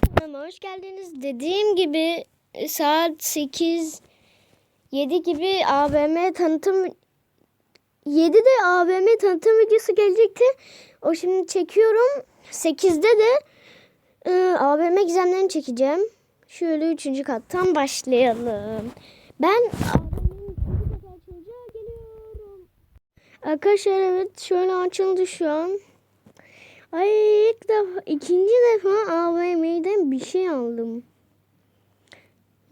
kanalıma hoş geldiniz. Dediğim gibi e, saat 8 7 gibi AVM tanıtım 7'de AVM tanıtım videosu gelecekti. O şimdi çekiyorum. 8'de de e, AVM gizemlerini çekeceğim. Şöyle 3. kattan başlayalım. Ben AVM'nin 3. katı açınca geliyorum. Arkadaşlar evet şöyle açıldı şu an. Ay ilk defa, ikinci defa AVM'den bir şey aldım.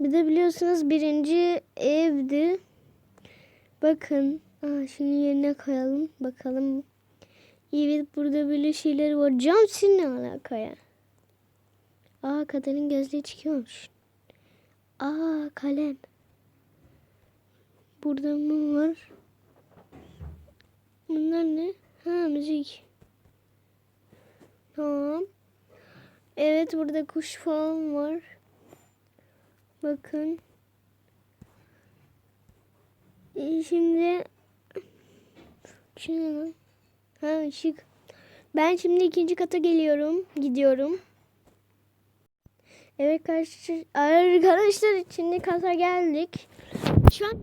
Bir de biliyorsunuz birinci evdi. Bakın. Aa, şunu yerine koyalım. Bakalım. Evet burada böyle şeyler var. Cam ne alaka ya? Aa kadının gözlüğü çıkıyormuş. Aa kalem. Burada mı var? Bunlar ne? Ha müzik. Tamam. Evet burada kuş falan var. Bakın. Ee, Şimdi lan. Ha ışık. Ben şimdi ikinci kata geliyorum. Gidiyorum. Evet arkadaşlar, arkadaşlar ikinci kata geldik. Şu an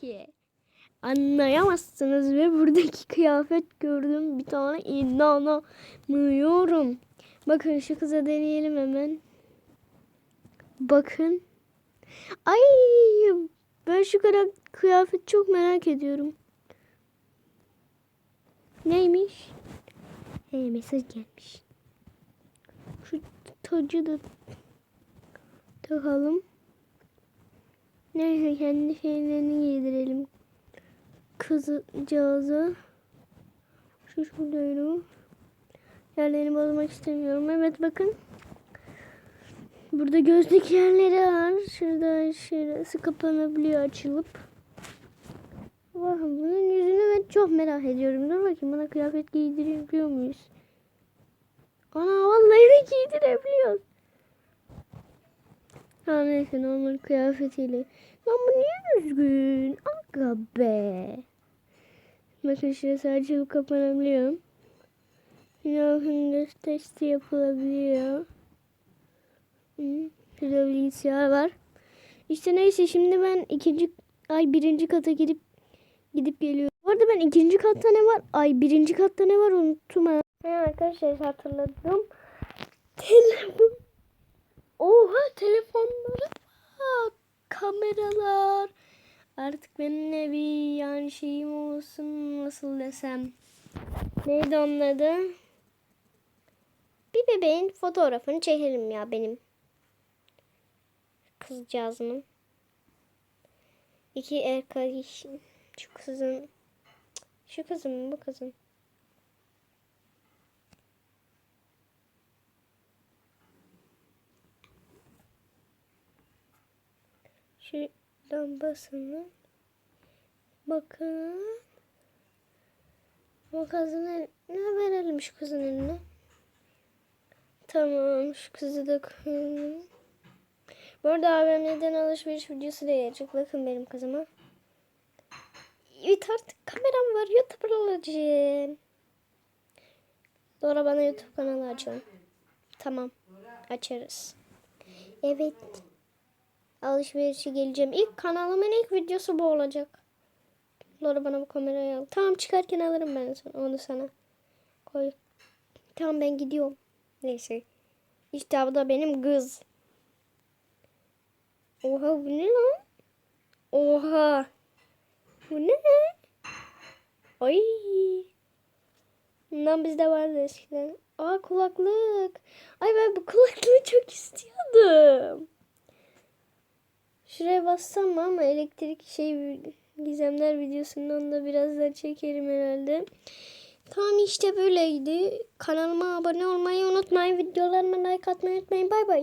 ki anlayamazsınız ve buradaki kıyafet gördüm bir tane inanamıyorum. Bakın şu kıza deneyelim hemen. Bakın. Ay ben şu kadar kıyafet çok merak ediyorum. Neymiş? He mesaj gelmiş. Şu tacı da takalım. Neyse kendi şeylerini giydirelim. Kızcağıza. Şu şuradaydı. Yerlerini bozmak istemiyorum. Evet bakın. Burada gözlük yerleri var. Şurada şurası kapanabiliyor açılıp. Bakın bunun yüzünü ben çok merak ediyorum. Dur bakayım bana kıyafet giydirebiliyor muyuz? Ana vallahi de giydirebiliyoruz. Ha neyse normal kıyafetiyle. Lan bu niye düzgün? Aga be. Bakın şurası açılıp kapanabiliyor. Bakın testi yapılabiliyor. Şurada bilgisayar var. İşte neyse şimdi ben ikinci ay birinci kata gidip gidip geliyorum. Bu arada ben ikinci katta ne var? Ay birinci katta ne var unuttum ha. Ha, arkadaşlar hatırladım. Telefon. Oha telefonları var. Kameralar. Artık benimle bir yani şeyim olsun nasıl desem. Neydi onun adı? Bir bebeğin fotoğrafını çekelim ya benim. Kızcağızımın. İki erkek şu kızın şu kızım bu kızım. Şu lambasını bakın. Bu kızın eline verelim şu kızın eline. Tamam şu kızı da koyalım. Bu arada AVM'den alışveriş videosu da gelecek. Bakın benim kızıma. Evet artık kameram var. YouTuber olacağım. Sonra bana YouTube kanalı açalım. Tamam. Açarız. Evet. Alışverişe geleceğim. İlk kanalımın ilk videosu bu olacak. Laura bana bu kamerayı al. Tamam çıkarken alırım ben onu sana. Koy. Tamam ben gidiyorum. Neyse. İşte bu da benim kız. Oha bu ne lan? Oha. Bu ne? Ay. Bundan bizde vardı eskiden. Aa kulaklık. Ay ben bu kulaklığı çok istiyordum. Şuraya bassam ama elektrik şey gizemler videosundan da birazdan çekerim herhalde. Tamam işte böyleydi. Kanalıma abone olmayı unutmayın. Videolarıma like atmayı unutmayın. Bay bay.